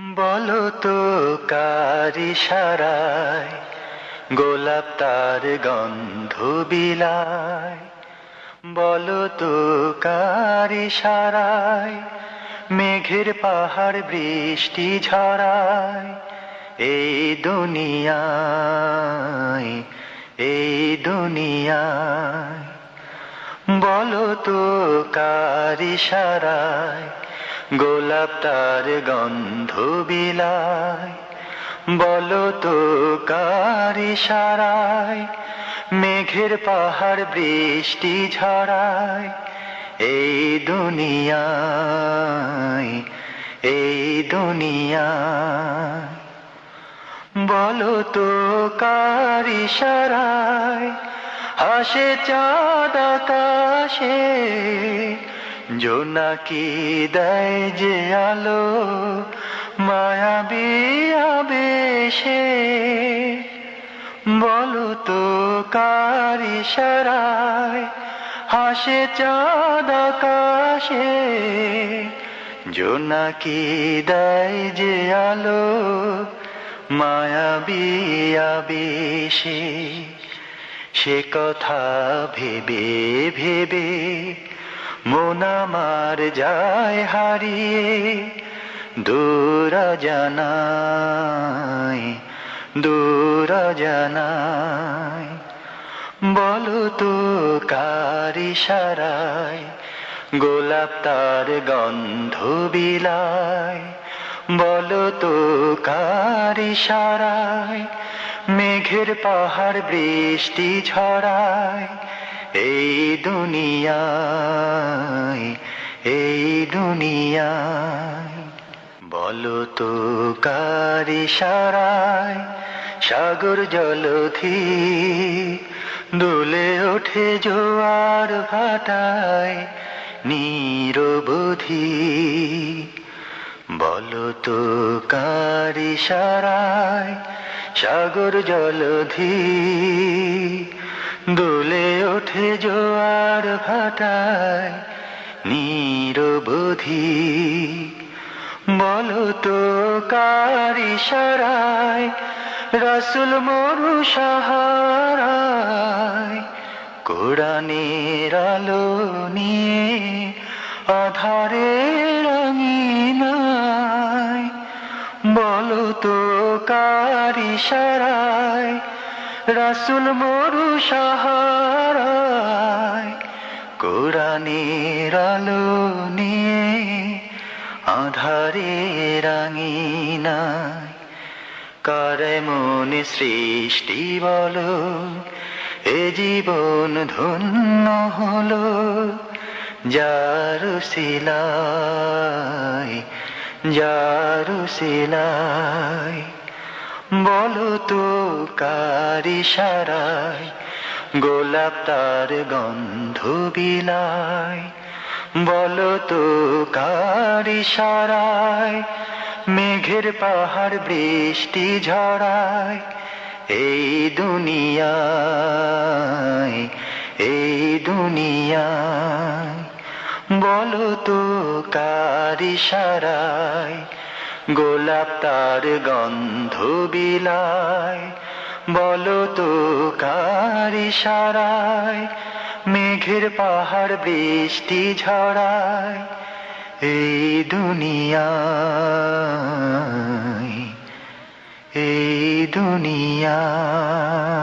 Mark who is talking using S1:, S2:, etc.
S1: বলো তো কারি সারায় গোলাপ তার গন্ধ বিলায়। বলো তো কারি সারায় মেঘের পাহাড় বৃষ্টি ঝরায়। এই দুনিয়ায় এই দুনিয়ায়। বলো তো কারি সারায় গোলাপ তার গন্ধ বিলায়, বলো তো কারি সারায় মেঘের পাহাড় বৃষ্টি ঝরায় এই দুনিয়ায়, এই দুনিয়া বলো তো কারি সারায় হাসে চাঁদ আকাশে জোনাকি দেয় যে আলো মায়াবী আবেশে বলো তো কারি সারায় হাসে চাঁদ আকাশে জোনাকি দেয় যে আলো মায়াবী আবেশে সে কথা ভেবে ভেবে মন আমার যায় হারিয়ে, দূর জানাই দূর জানাই। বলো তো কারি সারায় গোলাপ তার গন্ধ বিলায়। বলো তো কারি সারায় মেঘের পাহাড় বৃষ্টি ঝরায় এই দুনিয়ায় এই দুনিয়ায়। বলো তো কারি সারায় সাগর জলধি দুলে ওঠে জোয়ার ভাটায় নিরবধি? বলো তো কারি সারায় সাগর জলধি দোলে ওঠে জোয়ার ভাটায় নিরবধি। বলো তো কারি সারায় রসুল মরু সাহারায় কোরআনের আলো নিয়ে আধারে রঙিনায় বলো তো কারি সারায় রাসুল মরু সাহারায় কোরআনের আলো নিয়ে আধারে রাঙিনায় কারে মনে সৃষ্টি বলো, এ জীবন ধন্য হলো যার সিলাই বলো তো, কারি সারায় গোলাপ তার গন্ধ বিলায়। বলো তো, কারি সারায় মেঘের পাহাড় বৃষ্টি ঝরায় এই দুনিয়ায় এই দুনিয়ায়। বলো তো, কারি সারায় গোলাপ তার গন্ধ বিলায়, বলো তো কারি সারায় মেঘের পাহাড় বৃষ্টি ঝরায় এই দুনিয়া এই দুনিয়ায়।